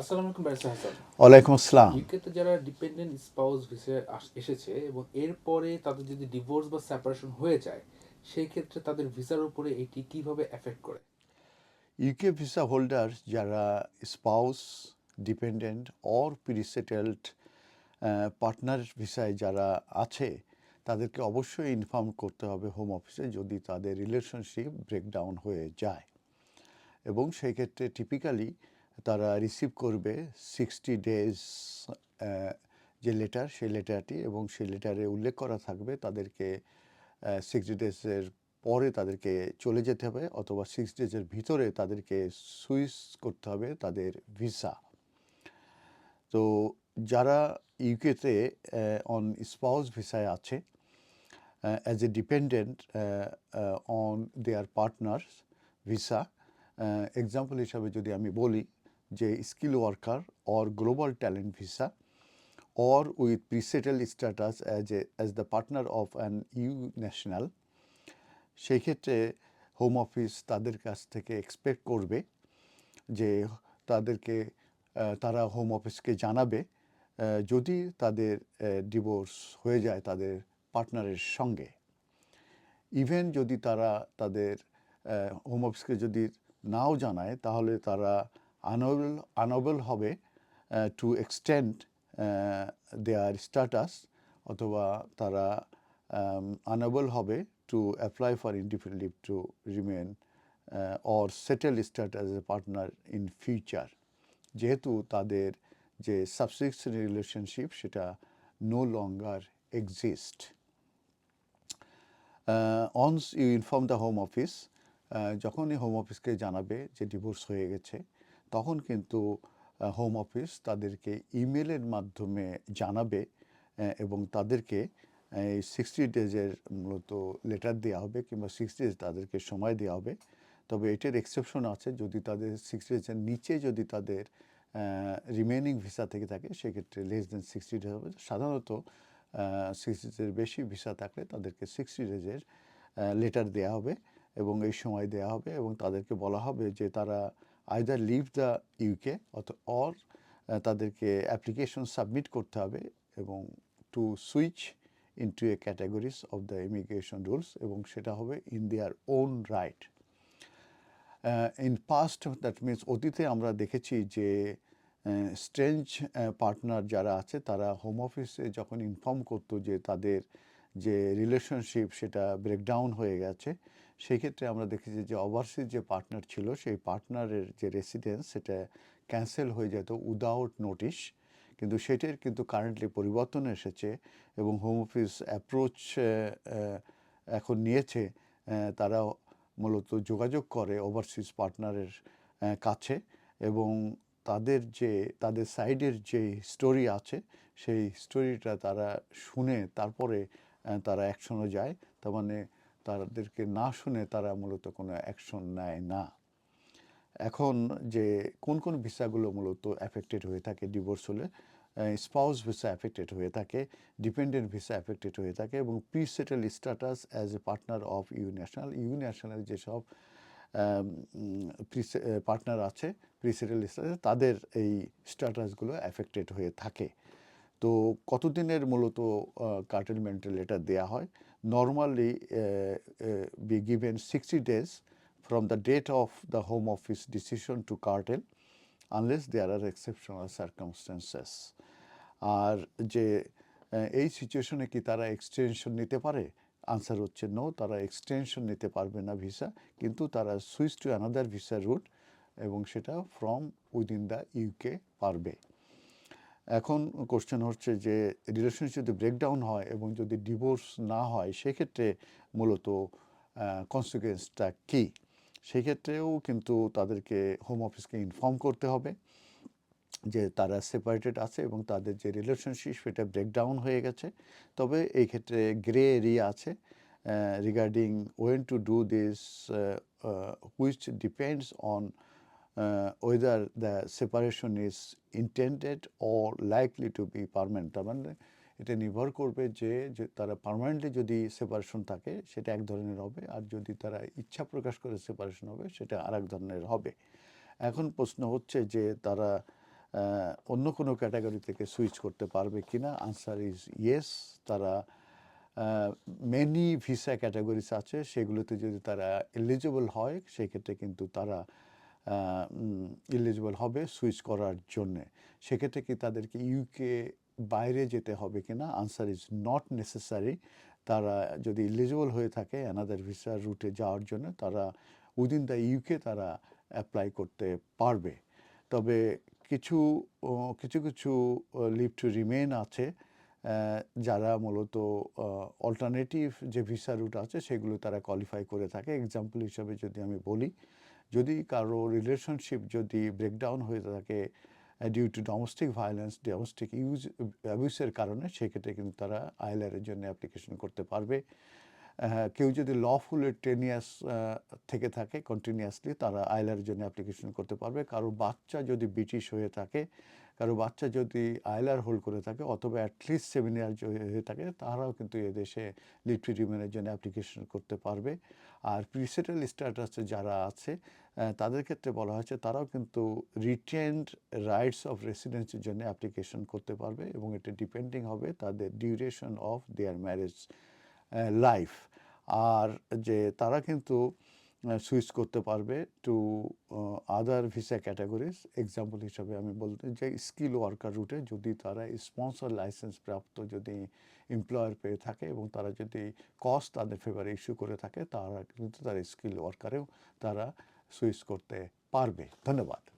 আসসালামু আলাইকুম ব্যারিস্টার হাসান ওয়ালাইকুম আসসালাম। ইউকেতে যারা ডিপেন্ডেন্ট স্পাউস ভিসায় এসেছে এবং এরপরে তাদের যদি ডিভোর্স বা সেপারেশন হয়ে যায় সেই ক্ষেত্রে তাদের ভিসার উপরে এটি কীভাবে এফেক্ট করে? ইউকে ভিসা হোল্ডার যারা spouse dependent or presettled partner ভিসায় যারা আছে তাদেরকে অবশ্যই ইনফর্ম করতে হবে হোম অফিসে যদি তাদের রিলেশনশিপ ব্রেকডাউন হয়ে যায়। এবং সেই ক্ষেত্রে টিপিক্যালি তারা রিসিভ করবে সিক্সটি ডেজ যে লেটার সেই লেটারটি এবং সেই লেটারে উল্লেখ করা থাকবে তাদেরকে সিক্সটি ডেজের পরে তাদেরকে চলে যেতে হবে অথবা সিক্স ডেজের ভিতরে তাদেরকে সুইচ করতে হবে তাদের ভিসা। তো যারা ইউকেতে অন স্পাউস ভিসায় আছে as a dependent on their partner visa example হিসাবে যদি আমি বলি যে skill worker or global talent visa or with pre-settled status as a, as the partner of an EU national, সেই ক্ষেত্রে হোম অফিস তাদের কাছ থেকে এক্সপেক্ট করবে যে তাদেরকে তারা হোম অফিসকে জানাবে যদি তাদের ডিভোর্স হয়ে যায় তাদের পার্টনারের সঙ্গে। ইভেন যদি তারা তাদের হোম অফিসকে যদি নাও জানায় তাহলে তারা আনবেল আনবেল হবে টু এক্সটেন্ড দেয়ার স্ট্যাটাস অথবা তারা আনবেল হবে to apply for independent to remain or settle status a partner in future যেহেতু তাদের যে সাবসিক্সন রিলেশনশিপ সেটা no longer exist once you inform the home office যখনই হোম অফিসকে জানাবে যে ডিভোর্স হয়ে গেছে তখন কিন্তু হোম অফিস তাদেরকে ইমেলের মাধ্যমে জানাবে এবং তাদেরকে এই সিক্সটি ডেজের মূলত লেটার দেওয়া হবে কিংবা সিক্সটি ডেজ তাদেরকে সময় দেওয়া হবে। তবে এটার এক্সেপশন আছে, যদি তাদের সিক্সটি ডেজের নিচে যদি তাদের রিমেনিং ভিসা থেকে থাকে, সেক্ষেত্রে লেস দেন সিক্সটি ডেজ হবে। সাধারণত সিক্সটি ডেজের বেশি ভিসা থাকলে তাদেরকে সিক্সটি ডেজের লেটার দেওয়া হবে এবং এই সময় দেওয়া হবে এবং তাদেরকে বলা হবে যে তারা আইদার লিভ দ্য ইউকে অথ অর তাদেরকে অ্যাপ্লিকেশন সাবমিট করতে হবে এবং to switch into a categories of the immigration rules এবং সেটা হবে in their own right in past that means অতীতে আমরা দেখেছি যে স্ট্রেঞ্জ পার্টনার যারা আছে তারা হোম অফিসে যখন ইনফর্ম করতো যে তাদের যে রিলেশনশিপ সেটা ব্রেকডাউন হয়ে গেছে সেই ক্ষেত্রে আমরা দেখেছি যে ওভারসিজ যে পার্টনার ছিল, সেই পার্টনারের যে রেসিডেন্স সেটা ক্যান্সেল হয়ে যেত উইদাউট নোটিশ কিন্তু সেটার কিন্তু কারেন্টলি পরিবর্তন এসেছে এবং হোম অফিস অ্যাপ্রোচ এখন নিয়েছে তারা মূলত যোগাযোগ করে ওভারসিজ পার্টনারের কাছে এবং তাদের যে, তাদের সাইডের যে স্টোরি আছে, সেই স্টোরিটা তারা শুনে তারপরে তারা অ্যাকশনে যায়। তার মানে তাদেরকে না শুনে তারা মূলত কোনো অ্যাকশন নেয় না। এখন যে কোন কোন ভিসাগুলো মূলত অ্যাফেক্টেড হয়ে থাকে ডিভোর্স হলে স্পাউস ভিসা অ্যাফেক্টেড হয়ে থাকে ডিপেন্ডেন্ট ভিসা অ্যাফেক্টেড হয়ে থাকে এবং pre settle status as a partner of EU national EU national যেসব পার্টনার আছে প্রি সেটেল স্ট্যাটাস তাদের এই স্ট্যাটাসগুলো অ্যাফেক্টেড হয়ে থাকে। তো কতদিনের মূলত কার্টেলমেন্টাল লেটার দেওয়া হয়? Normally be given sixty days from the date of the Home Office decision to cartel, unless there are exceptional circumstances. আর যে এই সিচুয়েশনে কি তারা এক্সটেনশন নিতে পারে? আনসার হচ্ছে নো তারা এক্সটেনশন নিতে পারবে না ভিসা কিন্তু তারা switch to another visa route এবং সেটা ফ্রম উইদিন দ্য ইউকে পারবে। এখন কোশ্চেন হচ্ছে যে রিলেশনশিপ যদি ব্রেকডাউন হয় এবং যদি ডিভোর্স না হয়, সেক্ষেত্রে মূলত কনসিকুয়েন্সটা কী? সেক্ষেত্রেও কিন্তু তাদেরকে হোম অফিসকে ইনফর্ম করতে হবে যে, তারা সেপারেটেড আছে এবং তাদের যে রিলেশনশিপ সেটা ব্রেকডাউন হয়ে গেছে। তবে এই ক্ষেত্রে গ্রে এরিয়া আছে regarding when to do this which depends on whether the separation is intended or likely to be permanent তার মানে এটা নির্ভর করবে যে তারা পার্মানেন্টলি যদি সেপারেশন থাকে, সেটা এক ধরনের হবে, আর যদি তারা ইচ্ছা প্রকাশ করে সেপারেশন হবে, সেটা আর এক ধরনের হবে। এখন প্রশ্ন হচ্ছে যে, তারা অন্য কোনো ক্যাটাগরি থেকে সুইচ করতে পারবে কিনা? আনসার ইজ ইয়েস তারা মেনি ভিসা ক্যাটাগরিজ আছে, সেগুলোতে যদি তারা এলিজিবল হয়, সেক্ষেত্রে কিন্তু তারা এলিজিবল হবে সুইচ করার জন্যে। সেক্ষেত্রে কি তাদেরকে ইউকে বাইরে যেতে হবে কিনা? আনসার ইজ নট নেসেসারি তারা যদি ইলিজিবল হয়ে থাকে অ্যানাদার ভিসা রুটে যাওয়ার জন্য, তারা উইদিন দ্য ইউকে তারা অ্যাপ্লাই করতে পারবে। তবে কিছু কিছু কিছু লিভ টু রিমেন আছে যারা মূলত অল্টারনেটিভ যে ভিসা রুট আছে, সেগুলো তারা কোয়ালিফাই করে থাকে। এক্সাম্পল হিসাবে যদি আমি বলি যদি কারও রিলেশনশিপ যদি ব্রেকডাউন হয়ে থাকে due to domestic violence domestic use অ্যাবিউসের কারণে, সেক্ষেত্রে কিন্তু তারা আইলারের জন্য অ্যাপ্লিকেশন করতে পারবে। কেউ যদি লফুল টেন ইয়ার্স থেকে থাকে কন্টিনিউয়াসলি তারা আইলারের জন্য অ্যাপ্লিকেশন করতে পারবে। কারও বাচ্চা যদি ব্রিটিশ হয়ে থাকে, কারও বাচ্চা যদি আইলার হোল্ড করে থাকে, অথবা অ্যাটলিস্ট সেভেন ইয়ার হয়ে থাকে, তারাও কিন্তু এদেশে লিট্রি রিমেনের জন্য অ্যাপ্লিকেশন করতে পারবে। আর প্রিসেটাল স্ট্যাটাসে যারা আছে তাদের ক্ষেত্রে বলা হয়েছে তারাও কিন্তু রিটেন্ড রাইটস অফ রেসিডেন্সির জন্য অ্যাপ্লিকেশন করতে পারবে এবং এটা ডিপেন্ডিং হবে তাদের duration of their marriage life আর যে তারা কিন্তু সুইচ করতে পারবে to other visa categories example হিসাবে আমি বলতে যে স্কিল ওয়ার্কার রুটে যদি তারা স্পন্সর লাইসেন্স প্রাপ্ত যদি এমপ্লয়ার পেয়ে থাকে এবং তারা যদি কস্ট তাদের ফেভারে ইস্যু করে থাকে, তারা কিন্তু তারা স্কিল ওয়ার্কারেও তারা সুইচ করতে পারবে। ধন্যবাদ।